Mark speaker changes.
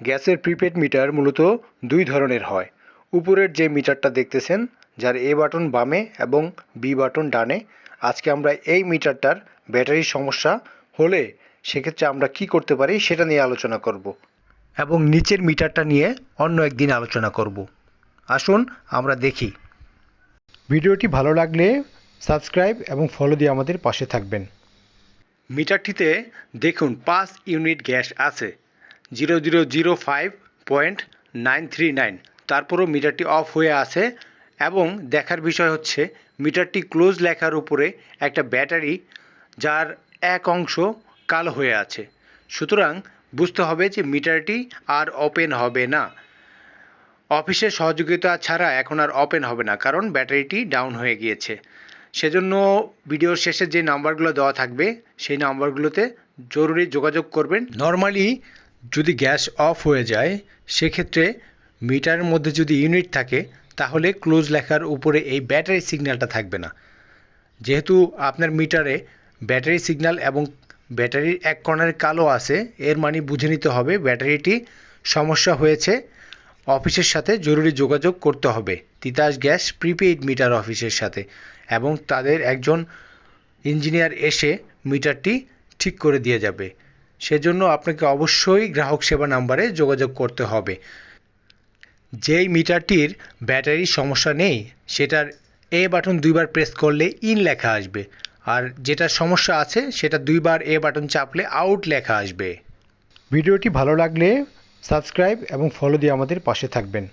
Speaker 1: গ্যাসের prepaid metre মূলত দুই ধরনের হয়। উপরের যে মিটারটা দেখতেছেন, যার এ বাটন বামে এবং বি বাটন ডানে, আজকে আমরা এই মিটারটার ব্যাটারির সমস্যা হলে সেক্ষেত্রে আমরা কি করতে পারি সেটা নিয়ে আলোচনা করব এবং নিচের মিটারটা নিয়ে অন্য একদিন আলোচনা করব। আসুন আমরা দেখি। ভিডিওটি ভালো লাগলে সাবস্ক্রাইব এবং ফলো দিয়ে আমাদের পাশে থাকবেন। মিটারটিতে দেখুন পাঁচ ইউনিট গ্যাস আছে। Zero zero zero five point nine three nine. তারপরও মিটারটি অফ হয়ে আছে এবং দেখার বিষয় হচ্ছে মিটারটি ক্লোজ লেখার উপরে একটা ব্যাটারি যার এক অংশ কালো হয়ে আছে। সুতরাং বুঝতে হবে যে মিটারটি আর ওপেন হবে না। অফিসের সহযোগিতা ছাড়া এখন আর ওপেন হবে না কারণ ব্যাটারিটি ডাউন হয়ে গিয়েছে। সেজন্য ভিডিওর শেষে যে নাম্বারগুলো দেওয়া থাকবে সেই নাম্বারগুলোতে জরুরি যোগাযোগ করবেন। নর্মালি যদি গ্যাস অফ হয়ে যায়, সেক্ষেত্রে মিটারের মধ্যে যদি ইউনিট থাকে, তাহলে ক্লোজ লেখার উপরে এই ব্যাটারি সিগন্যালটা থাকবে না। যেহেতু আপনার মিটারে ব্যাটারি সিগন্যাল এবং ব্যাটারির এক কর্নারে কালো আছে, এর মানে বুঝে নিতে হবে ব্যাটারিটি সমস্যা হয়েছে, অফিসের সাথে জরুরি যোগাযোগ করতে হবে। তিতাস গ্যাস প্রিপেইড মিটার অফিসের সাথে এবং তাদের একজন ইঞ্জিনিয়ার এসে মিটারটি ঠিক করে দিয়ে যাবে। সেজন্য আপনাকে অবশ্যই গ্রাহক সেবা নাম্বারে যোগাযোগ করতে হবে। যেই মিটারটির ব্যাটারির সমস্যা নেই, সেটার এ বাটন দুইবার প্রেস করলে ইন লেখা আসবে। আর যেটার সমস্যা আছে, সেটা দুইবার এ বাটন চাপলে আউট লেখা আসবে। ভিডিওটি ভালো লাগলে সাবস্ক্রাইব এবং ফলো দিয়ে আমাদের পাশে থাকবেন।